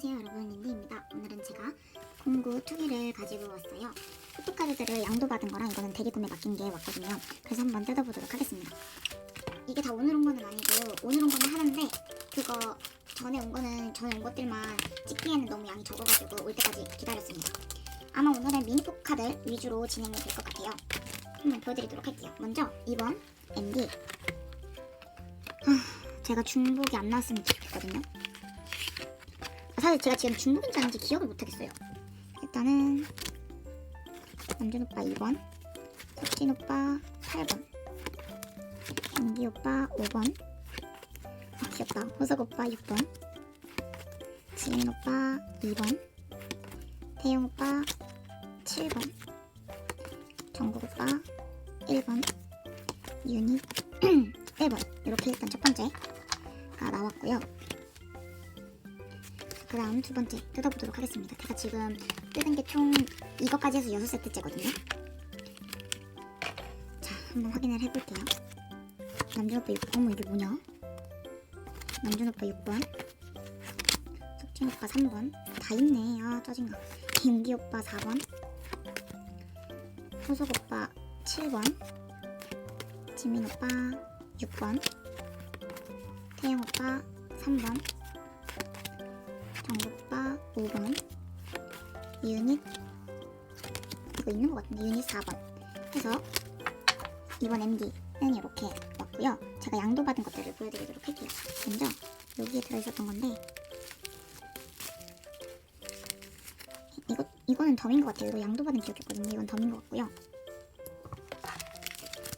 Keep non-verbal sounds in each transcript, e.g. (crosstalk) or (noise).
안녕하세요 여러분 린디입니다. 오늘은 제가 공구 투기를 가지고 왔어요. 포토카드들을 양도받은 거랑 이거는 대리구매 맡긴 게 왔거든요. 그래서 한번 뜯어보도록 하겠습니다. 이게 다 오늘 온 거는 아니고 오늘 온 거는 하는데 그거 전에 온 거는 전에 온 것들만 찍기에는 너무 양이 적어가지고 올 때까지 기다렸습니다. 아마 오늘은 미니 포카드 위주로 진행이 될 것 같아요. 한번 보여드리도록 할게요. 먼저 2번 MD 하, 제가 중복이 안 나왔으면 좋겠거든요. 사실 제가 지금 아닌지 기억을 못하겠어요. 일단은 남준 오빠 2번, 석진 오빠 8번, 연기 오빠 5번, 아 귀엽다. 호석 오빠 6번, 지민 오빠 2번, 태용 오빠 7번, 정국 오빠 1번, 유닛 1번 (clears throat) 이렇게 일단 첫 번째가 나왔고요. 그 다음 두 번째 뜯어보도록 하겠습니다. 제가 지금 뜯은 게 총 이것까지 해서 6세트째거든요. 자, 한번 확인을 해볼게요. 남준 오빠 6번, 어머 이게 뭐냐? 남준 오빠 6번, 석진 오빠 3번, 다 있네. 아, 짜증나. 김기 오빠 4번, 호석 오빠 7번, 지민 오빠 6번, 태영 오빠 3번, 오빠 5번, 유닛 이거 있는 것 같은데 유닛 4번 해서 이번 MD는 이렇게 왔고요. 제가 양도받은 것들을 보여드리도록 할게요. 먼저 여기에 들어있었던 건데 이거 이거는 덤인 것 같아요. 이거 양도받은 기억이었거든요. 이건 덤인 것 같고요.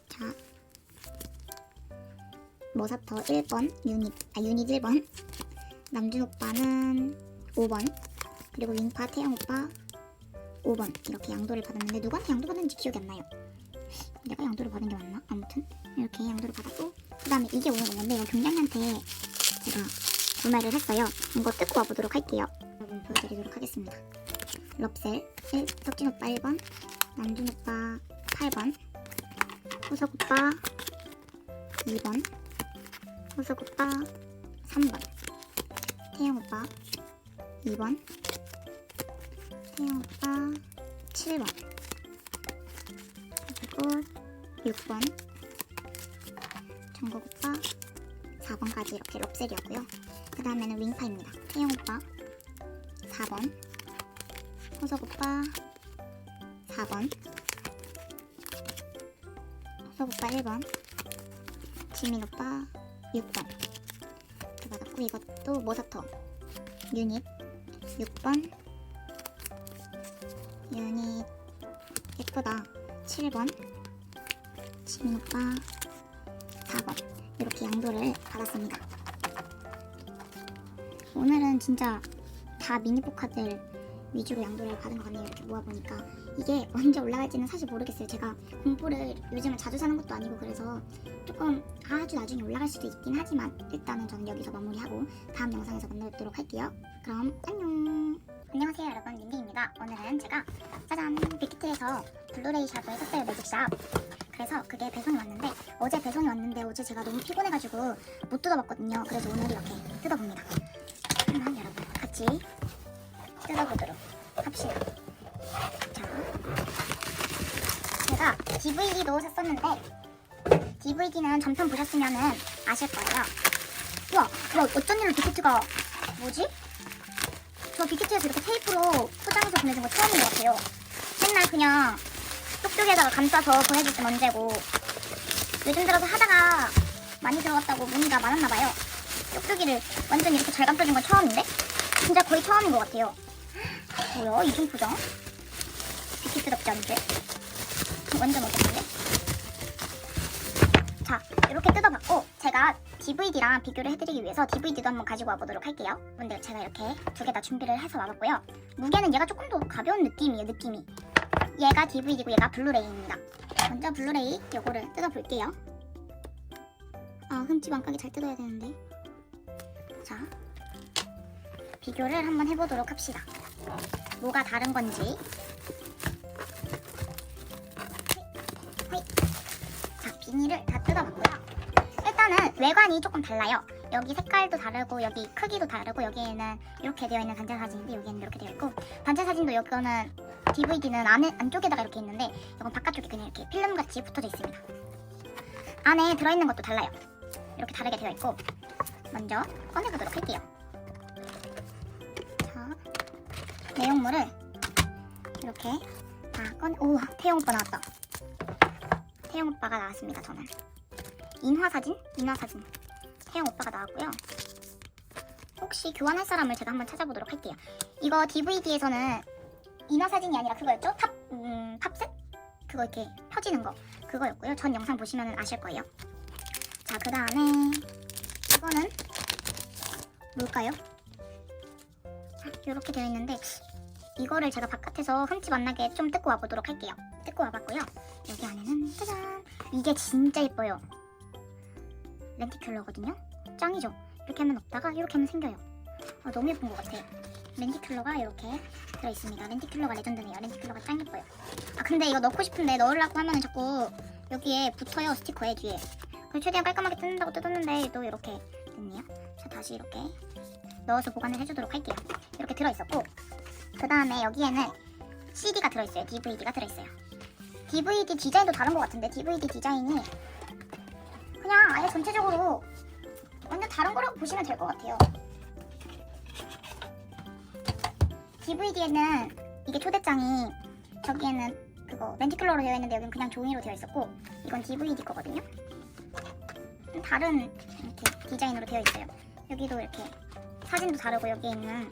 자 머사터 1번 유닛 아 유닛 1번 남준 오빠는 5번 그리고 윙파 태영 오빠 5번 이렇게 양도를 받았는데 누구한테 양도 받았는지 기억이 안 나요. (laughs) 내가 양도를 받은 게 맞나? 아무튼 이렇게 양도를 받았고 그 다음에 이게 온 건데 이거 경장한테 제가 구매를 했어요. 이거 뜯고 와보도록 할게요. 여러분 보여드리도록 하겠습니다. 럽셀 1, 석진 오빠 1번 남준 오빠 8번 호석 오빠 2번 호석 오빠 3번 태영 오빠. 2번. 태영 오빠 7번. 그리고 6번. 정국 오빠 4번까지 이렇게 럽셀이었고요. 그 다음에는 윙파입니다. 태영 오빠 4번. 호석 오빠 4번. 호석 오빠 1번. 지민 오빠 6번 받았고 이것도 모사터. 유닛. 6번. 유닛. 예쁘다. 7번. 지민 오빠 4번 이렇게 양도를 받았습니다. 오늘은 진짜 다 미니포카들 위주로 양도를 받은 것 같네요. 이렇게 모아보니까. 이게 언제 올라갈지는 사실 모르겠어요. 제가 공포를 요즘은 자주 사는 것도 아니고 그래서 조금 아주 나중에 올라갈 수도 있긴 하지만 일단은 저는 여기서 마무리하고 다음 영상에서 만나뵙도록 할게요. 그럼 안녕. 안녕하세요 여러분. 린디입니다. 오늘은 제가 짜잔 빅히트에서 블루레이 샵을 샀어요 매직샵. 그래서 그게 배송이 왔는데 어제 배송이 왔는데 어제 제가 너무 피곤해가지고 못 뜯어봤거든요. 그래서 오늘 이렇게 뜯어봅니다. 한번 여러분 같이 뜯어보도록 합시다. 자 제가 DVD도 샀었는데 DVD는 전편 보셨으면 아실 거예요 우와 우와 어쩐 일로 빅히트가 뭐지? 저 빅히트에서 이렇게 테이프로 포장해서 보내준 거 처음인 것 같아요 맨날 그냥 쪽쪽에다가 감싸서 보내줄 땐 언제고 요즘 들어서 하다가 많이 들어갔다고 문의가 많았나 봐요 쪽쪽이를 완전 이렇게 잘 감싸준 건 처음인데? 진짜 거의 처음인 것 같아요 뭐야 이중 포장? 빅히트답지 않은데? 완전 어색한데? 자 이렇게 뜯어봤고 제가 DVD랑 비교를 해드리기 위해서 DVD도 한번 가지고 와보도록 할게요. 근데? 제가 이렇게 두 개 다 준비를 해서 와봤고요. 무게는 얘가 조금 더 가벼운 느낌이에요 느낌이. 얘가 DVD고 얘가 블루레이입니다. 먼저 블루레이 요거를 뜯어볼게요. 아 흠집 안 까게 잘 뜯어야 되는데. 자 비교를 한번 해보도록 합시다. 뭐가 다른 건지. 자 비닐을 다 뜯어봤고요 외관이 조금 달라요 여기 색깔도 다르고 여기 크기도 다르고 여기에는 이렇게 되어 있는 단체 사진인데 여기에는 이렇게 되어 있고 단체 사진도 이거는 DVD는 안에 안쪽에다가 이렇게 있는데 이건 바깥쪽에 그냥 이렇게 필름 같이 붙어져 있습니다. 안에 들어있는 것도 달라요. 이렇게 다르게 되어 있고 먼저 꺼내보도록 할게요. 자 내용물을 이렇게 다 꺼내 오 태영 오빠 나왔다. 태영 오빠가 나왔습니다. 저는 인화 사진, 인화 사진. 태영 오빠가 나왔고요. 혹시 교환할 사람을 제가 한번 찾아보도록 할게요. 이거 DVD에서는 인화 사진이 아니라 그거였죠? 팝, 음, 팝셋? 그거 이렇게 펴지는 거 그거였고요. 전 영상 보시면 아실 거예요. 자, 그 다음에 이거는 뭘까요? 이렇게 되어 있는데 이거를 제가 바깥에서 흠집 만나게 좀 뜯고 와보도록 할게요. 뜯고 와봤고요. 여기 안에는 짜잔! 이게 진짜 예뻐요. 렌티큘러거든요. 짱이죠? 이렇게 하면 없다가 이렇게 하면 생겨요. 아, 너무 예쁜 것 같아요. 렌티큘러가 이렇게 들어있습니다. 렌티큘러가 레전드네요. 렌티큘러가 짱 예뻐요. 아 근데 이거 넣고 싶은데 넣으려고 하면 자꾸 여기에 붙어요 스티커에 뒤에. 그래서 최대한 깔끔하게 뜯는다고 뜯었는데 또 이렇게 됐네요. 자 다시 이렇게 넣어서 보관을 해주도록 할게요. 이렇게 들어있었고 그 다음에 여기에는 CD가 들어있어요. DVD가 들어있어요. DVD 디자인도 다른 것 같은데 DVD 디자인이 그냥 아예 전체적으로 완전 다른 거라고 보시면 될 것 같아요. DVD에는 이게 초대장이 저기에는 그거 렌티클러로 되어 있는데 여기는 그냥 종이로 되어 있었고 이건 DVD 거거든요. 좀 다른 이렇게 디자인으로 되어 있어요. 여기도 이렇게 사진도 다르고 여기에 있는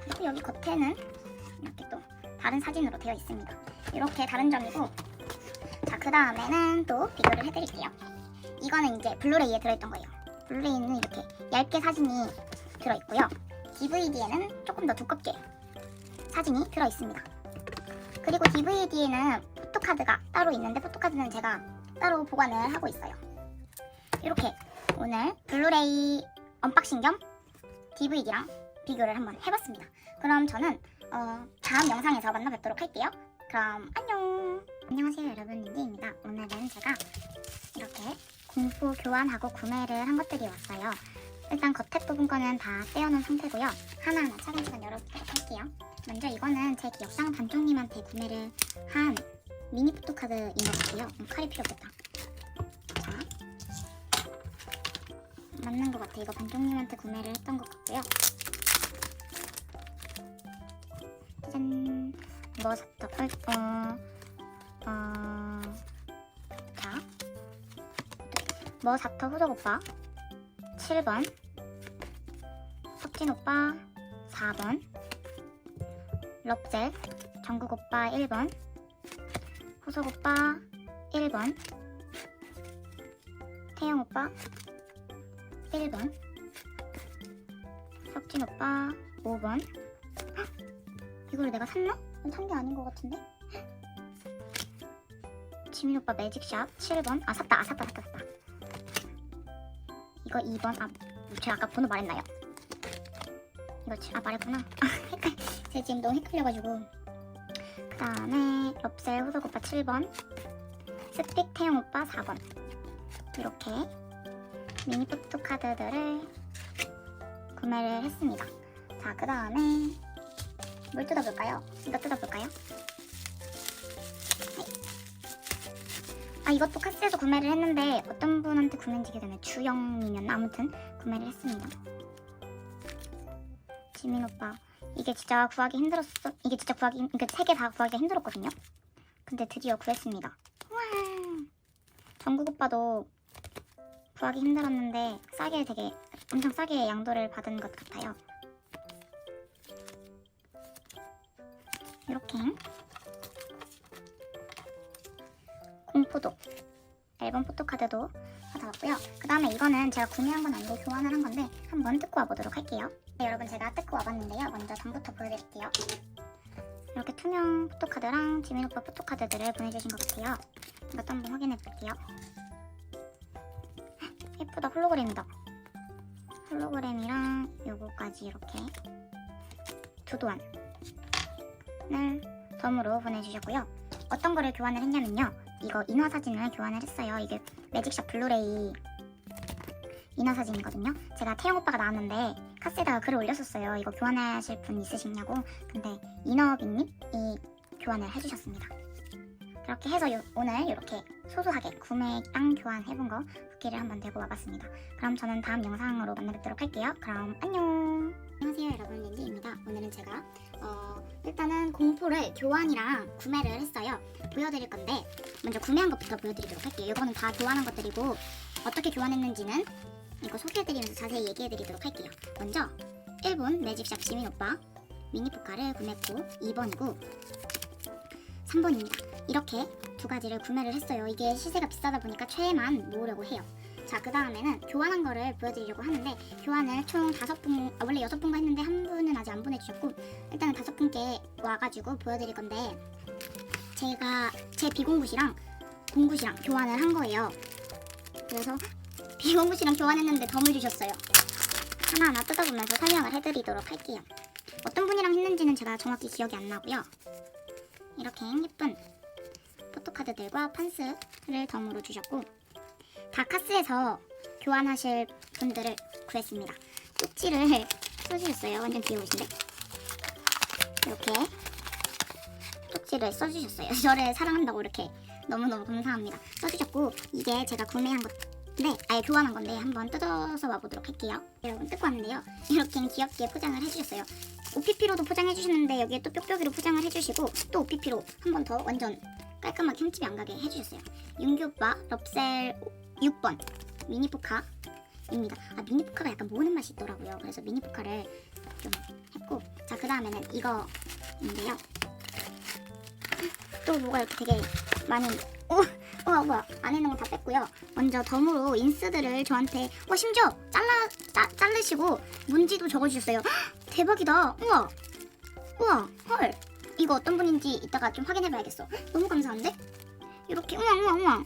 그리고 여기 겉에는 이렇게 또 다른 사진으로 되어 있습니다. 이렇게 다른 점이고 자 그 다음에는 또 비교를 해드릴게요. 이거는 이제 블루레이에 들어있던 거예요. 블루레이는 이렇게 얇게 사진이 들어있고요. DVD에는 조금 더 두껍게 사진이 들어있습니다. 그리고 DVD에는 포토카드가 따로 있는데 포토카드는 제가 따로 보관을 하고 있어요. 이렇게 오늘 블루레이 언박싱 겸 DVD랑 비교를 한번 해봤습니다. 그럼 저는 어, 다음 영상에서 만나 뵙도록 할게요. 그럼 안녕. 안녕하세요 여러분 공포 교환하고 구매를 한 것들이 왔어요. 일단 겉에 부분 거는 다 떼어놓은 상태고요. 하나하나 차근차근 열어보도록 할게요. 먼저 이거는 제 기억상 반쪽님한테 구매를 한 미니 포토카드인 것 같아요. 음, 칼이 필요 없겠다. 자, 맞는 것 같아. 이거 반쪽님한테 구매를 했던 것 같고요. 짜잔. 뭐 샀다? 어, 어, 머사터 후속 오빠? 7번. 석진 오빠? 4번. 럽젤 정국 오빠 1번. 후속 오빠 1번. 태영 오빠 1번. 석진 오빠 5번. 헉! 이걸 내가 샀나? 산게 아닌 것 같은데? (gasps) 지민 오빠 매직샵 7번. 아 샀다. 아 샀다 샀다 샀다 이거 2번 아 제가 아까 번호 말했나요? 이거 지- 아 말했구나 (laughs) 제가 지금 너무 헷갈려가지고 그 다음에 럽셀 후속 오빠 7번 스픽 태영 오빠 4번 이렇게 미니 포토 카드들을 구매를 했습니다 자 그 다음에 뭘 뜯어볼까요? 이거 뜯어볼까요? 이것도 카스에서 구매를 했는데 어떤 분한테 구매인지 기억이 안 나요. 주영님이었나 아무튼 구매를 했습니다. 지민 오빠 이게 진짜 구하기 힘들었어. 이게 진짜 구하기 이게 세개 다 구하기 힘들었거든요. 근데 드디어 구했습니다. 와 정국 오빠도 구하기 힘들었는데 싸게 되게 엄청 싸게 양도를 받은 것 같아요. 이렇게 공포도 앨범 포토카드도 받아봤고요. 그 다음에 이거는 제가 구매한 건 아니고 교환을 한 건데 한번 뜯고 와보도록 할게요. 네, 여러분 제가 뜯고 와봤는데요. 먼저 전부터 보여드릴게요. 이렇게 투명 포토카드랑 지민 오빠 포토카드들을 보내주신 것 같아요. 이것도 한번 확인해 볼게요. 예쁘다 홀로그램이다. 홀로그램이랑 요거까지 이렇게 두 도안을 덤으로 보내주셨고요. 어떤 거를 교환을 했냐면요. 이거 인화 사진을 교환을 했어요. 이게 매직샵 블루레이 인화 사진이거든요. 제가 태영 오빠가 나왔는데 카스에다가 글을 올렸었어요. 이거 교환하실 분 있으시냐고. 근데 인어빈님이 교환을 해주셨습니다. 그렇게 해서 요- 오늘 이렇게 소소하게 구매랑 교환해본 거 후기를 한번 들고 와봤습니다. 그럼 저는 다음 영상으로 만나 뵙도록 할게요. 그럼 안녕. 안녕하세요 여러분 린지입니다. 오늘은 제가 어, 일단은 공포를 교환이랑 구매를 했어요. 보여드릴 건데 먼저 구매한 것부터 보여드리도록 할게요. 이거는 다 교환한 것들이고 어떻게 교환했는지는 이거 소개해드리면서 자세히 얘기해드리도록 할게요. 먼저 1번 매집샵 지민 오빠 미니 포카를 구매했고 2번이고 3번입니다. 이렇게 두 가지를 구매를 했어요. 이게 시세가 비싸다 보니까 최애만 모으려고 해요. 자, 그 다음에는 교환한 거를 보여드리려고 하는데 교환을 총 다섯 분, 아, 원래 여섯 분가 했는데 한 분은 아직 안 보내주셨고 일단은 다섯 분께 와가지고 보여드릴 건데 제가 제 비공구시랑 공구시랑 교환을 한 거예요. 그래서 (laughs) 비공구시랑 교환했는데 덤을 주셨어요. 하나하나 뜯어보면서 설명을 해드리도록 할게요. 어떤 분이랑 했는지는 제가 정확히 기억이 안 나고요. 이렇게 예쁜 포토카드들과 판스를 덤으로 주셨고 다카스에서 교환하실 분들을 구했습니다. 쪽지를 써주셨어요. 완전 귀여우신데 이렇게 쪽지를 써주셨어요. (laughs) 저를 사랑한다고 이렇게 너무너무 감사합니다. 써주셨고 이게 제가 구매한 건데 아예 교환한 건데 한번 뜯어서 와보도록 할게요. 여러분 뜯고 왔는데요. (laughs) 이렇게 귀엽게 포장을 해주셨어요. OPP로도 포장해 주셨는데 여기에 또 뾱뾱이로 포장을 해주시고 또 OPP로 한 번 더 완전 깔끔하게 흠집이 안 가게 해주셨어요. 윤기 오빠 럽셀 6번 미니포카입니다. 아 미니포카가 약간 모으는 맛이 있더라고요. 그래서 미니포카를 좀 했고 자 그 다음에는 이거인데요. 또 뭐가 이렇게 되게 많이 오 우와 우와 안에 있는 거다 뺐고요. 먼저 덤으로 인스들을 저한테 와 심지어 잘라 짜, 자르시고 문지도 적어주셨어요. 헉, 대박이다. 우와 우와 헐 이거 어떤 분인지 이따가 좀 확인해봐야겠어. 너무 감사한데? 이렇게 우와 우와 우와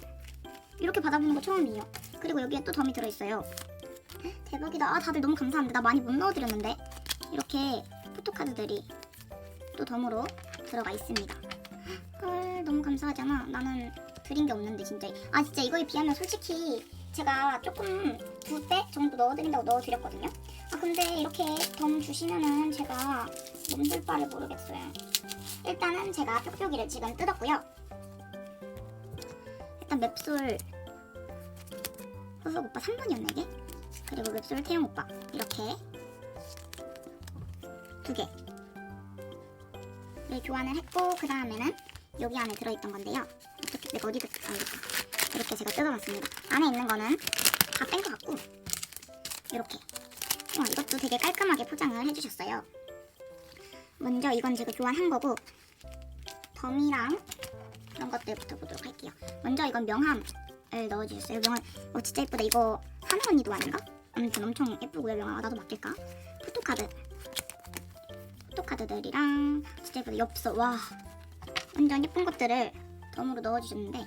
이렇게 받아보는 거 처음이에요. 그리고 여기에 또 덤이 들어있어요. 대박이다. 아 다들 너무 감사합니다. 나 많이 못 넣어드렸는데 이렇게 포토카드들이 또 덤으로 들어가 있습니다. 헐 너무 감사하잖아. 나는 드린 게 없는데 진짜. 아 진짜 이거에 비하면 솔직히 제가 조금 두 배 정도 넣어드린다고 넣어드렸거든요. 아 근데 이렇게 덤 주시면은 제가 몸둘 바를 모르겠어요. 일단은 제가 뾱뾱이를 지금 뜯었고요. 일단 맵솔 후속 오빠 3번이었나 이게? 그리고 맵솔 태용 오빠 이렇게 두 개. 를 교환을 했고 그 다음에는 여기 안에 들어있던 건데요. 어떻게 내가 어디 아 이렇게 이렇게 제가 뜯어봤습니다. 안에 있는 거는 다 뺀 것 같고 이렇게 어, 이것도 되게 깔끔하게 포장을 해주셨어요. 먼저 이건 제가 교환한 거고 덤이랑 그런 것들부터 보도록 할게요. 먼저 이건 명함을 넣어주셨어요. 명함, 어 진짜 예쁘다. 이거 하나 언니도 아닌가? 아무튼 엄청 예쁘고요. 명함 아, 나도 맡길까? 포토카드, 포토카드들이랑 진짜 예쁘다. 엽서 와 완전 예쁜 것들을 덤으로 넣어주셨는데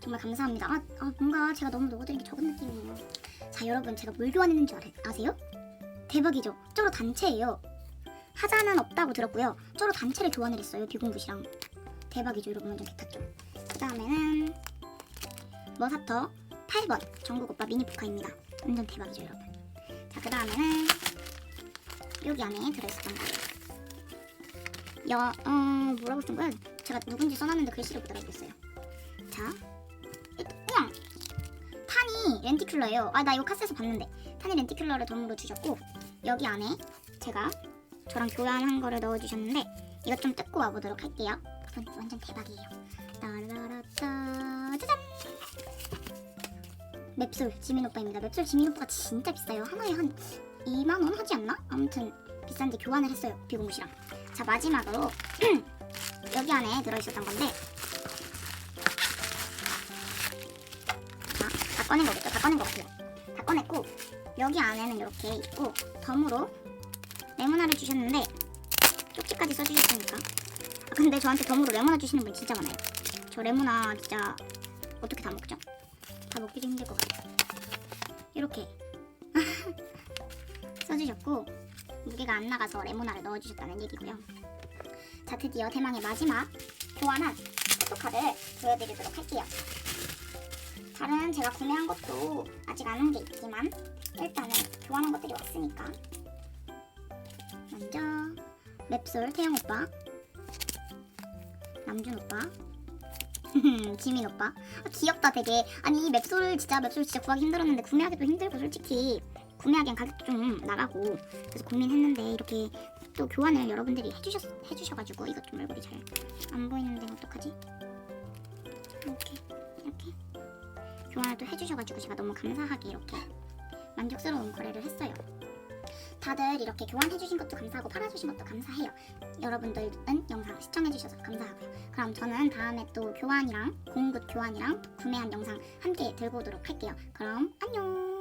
정말 감사합니다. 아, 아, 뭔가 제가 너무 넣어드린 게 적은 느낌이에요. 자 여러분 제가 뭘 교환했는 줄 아세요? 대박이죠. 쪼로 단체예요. 하자는 없다고 들었고요. 쪼로 단체를 교환을 했어요. 비공부시랑. 대박이죠 여러분. 완전 개탔죠 그 다음에는 머사터 8번. 전국 오빠 미니포카입니다. 완전 대박이죠 여러분. 자그 다음에는 여기 안에 들어있었던 거예요 여, 어, 뭐라고 쓴 거야? 제가 누군지 써놨는데 글씨를 못 알아듣겠어요. 자 우와 탄이 렌티큘러예요. 아 나 이거 카스에서 봤는데. 탄이 렌티큘러를 덤으로 주셨고 여기 안에 제가 저랑 교환한 거를 넣어주셨는데 이것 좀 뜯고 와보도록 할게요 완- 완전 대박이에요. 따라라따 짜잔. 맵솔 지민 오빠입니다. 맵솔 지민 오빠가 진짜 비싸요. 하나에 한 2만 원 하지 않나? 아무튼 비싼데 교환을 했어요. 비공무시랑. 자 마지막으로 (clears throat) 여기 안에 들어있었던 건데 자, 다 꺼낸 거겠죠? 다 꺼낸 거 같아요. 다 꺼냈고 여기 안에는 이렇게 있고 덤으로 레모나를 주셨는데 쪽지까지 써주셨으니까 아, 근데 저한테 덤으로 레모나 주시는 분 진짜 많아요. 저 레모나 진짜 어떻게 다 먹죠? 다 먹기도 힘들 것 같아요. 이렇게 (laughs) 써주셨고 무게가 안 나가서 레모나를 넣어주셨다는 얘기고요. 자 드디어 대망의 마지막 교환한 포토카드를 보여드리도록 할게요. 다른 제가 구매한 것도 아직 안 온 게 있지만 일단은 교환한 것들이 왔으니까 먼저 맵솔 태영 오빠 남준 오빠 (laughs) 지민 오빠 아, 귀엽다 되게 아니 이 맵솔 진짜 맵솔 진짜 구하기 힘들었는데 구매하기도 힘들고 솔직히 구매하기엔 가격도 좀 나가고 그래서 고민했는데 이렇게 또 교환을 여러분들이 해주셨 해주셔가지고 이것 좀 얼굴이 잘 안 보이는데 어떡하지? 이렇게 이렇게 교환을 또 해주셔가지고 제가 너무 감사하게 이렇게 만족스러운 거래를 했어요. 다들 이렇게 교환해주신 것도 감사하고 팔아주신 것도 감사해요. 여러분들은 영상 시청해주셔서 감사하고요. 그럼 저는 다음에 또 교환이랑 공굿 교환이랑 구매한 영상 함께 들고 오도록 할게요. 그럼 안녕.